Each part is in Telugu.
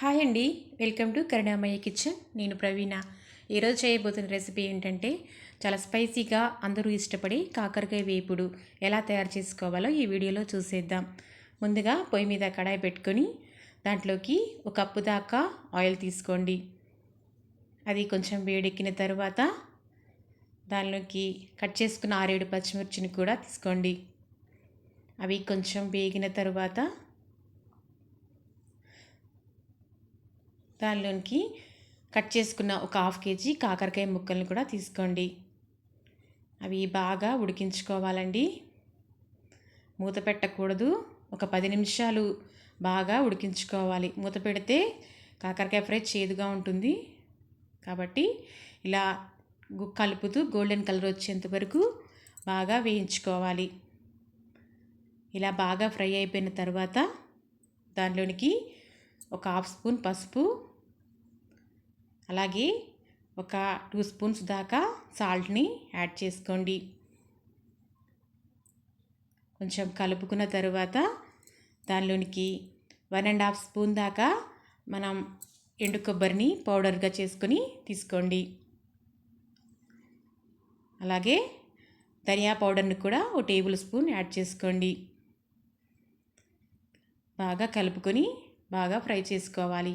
హాయ్ అండి. Welcome to Karunamayya kitchen. నేను ప్రవీణ. ఈరోజు చేయబోతున్న రెసిపీ ఏంటంటే చాలా స్పైసీగా అందరూ ఇష్టపడి కాకరకాయ వేపుడు ఎలా తయారు చేసుకోవాలో ఈ వీడియోలో చూసేద్దాం. ముందుగా పొయ్యి మీద కడాయి పెట్టుకొని దాంట్లోకి ఒక కప్పు దాకా ఆయిల్ తీసుకోండి. అది కొంచెం వేడెక్కిన తర్వాత దానిలోకి కట్ చేసుకున్న ఆరేడు పచ్చిమిర్చిని కూడా తీసుకోండి. అవి కొంచెం వేగిన తర్వాత దానిలోనికి కట్ చేసుకున్న ఒక హాఫ్ కేజీ కాకరకాయ ముక్కల్ని కూడా తీసుకోండి. అవి బాగా ఉడికించుకోవాలండి. మూత పెట్టకూడదు. ఒక పది నిమిషాలు బాగా ఉడికించుకోవాలి. మూత పెడితే కాకరకాయ ఫ్రై చేదుగా ఉంటుంది. కాబట్టి ఇలా కలుపుతూ గోల్డెన్ కలర్ వచ్చేంత వరకు బాగా వేయించుకోవాలి. ఇలా బాగా ఫ్రై అయిపోయిన తర్వాత దానిలోనికి ఒక హాఫ్ స్పూన్ పసుపు అలాగే ఒక టూ స్పూన్స్ దాకా సాల్ట్ని యాడ్ చేసుకోండి. కొంచెం కలుపుకున్న తర్వాత దానిలోనికి వన్ అండ్ హాఫ్ స్పూన్ దాకా మనం ఎండు కొబ్బరిని పౌడర్గా చేసుకొని తీసుకోండి. అలాగే ధనియా పౌడర్ని కూడా ఒక టేబుల్ స్పూన్ యాడ్ చేసుకోండి. బాగా కలుపుకొని బాగా ఫ్రై చేసుకోవాలి.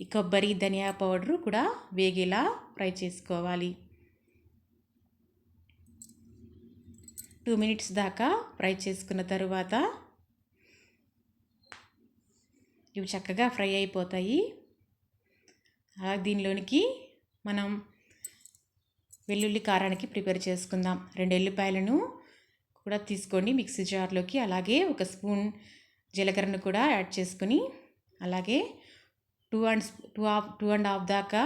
ఈ కొబ్బరి ధనియా పౌడరు కూడా వేగేలా ఫ్రై చేసుకోవాలి. టూ మినిట్స్ దాకా ఫ్రై చేసుకున్న తరువాత ఇవి చక్కగా ఫ్రై అయిపోతాయి. దీనిలోనికి మనం వెల్లుల్లి కారానికి ప్రిపేర్ చేసుకుందాం. రెండు ఎల్లిపాయలను కూడా తీసుకోండి మిక్సీ జార్లోకి. అలాగే ఒక స్పూన్ జీలకర్రను కూడా యాడ్ చేసుకుని అలాగే two and two half two and half దాకా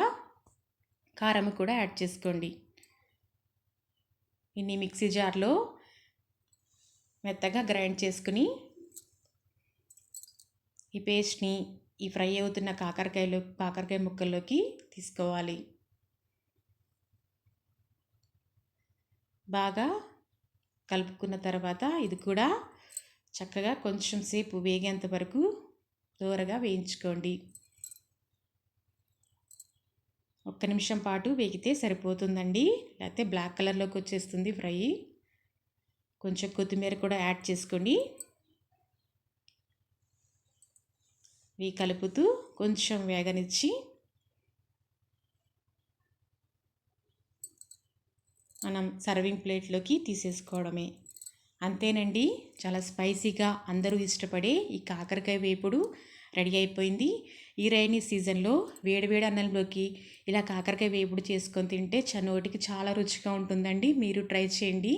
కారం కూడా యాడ్ చేసుకోండి. ఇన్ని మిక్సీ జార్లో మెత్తగా గ్రైండ్ చేసుకుని ఈ పేస్ట్ని ఈ ఫ్రై అవుతున్న కాకరకాయలో కాకరకాయ ముక్కల్లోకి తీసుకోవాలి. బాగా కలుపుకున్న తర్వాత ఇది కూడా చక్కగా కొంచెం సేపు వేగేంత వరకు దూరగా వేయించుకోండి. ఒక్క నిమిషం పాటు వేగితే సరిపోతుందండి. లేకపోతే బ్లాక్ కలర్లోకి వచ్చేస్తుంది ఫ్రై. కొంచెం కొత్తిమీర కూడా యాడ్ చేసుకోండి. ఇవి కలుపుతూ కొంచెం వేగనిచ్చి మనం సర్వింగ్ ప్లేట్లోకి తీసేసుకోవడమే. అంతేనండి. చాలా స్పైసీగా అందరూ ఇష్టపడే ఈ కాకరకాయ వేపుడు రెడీ అయిపోయింది. ఈ రైనీ సీజన్లో వేడివేడి అన్నంలోకి ఇలా కాకరకాయ వేపుడు చేసుకొని తింటే చనోటికి చాలా రుచిగా ఉంటుందండి. మీరు ట్రై చేయండి.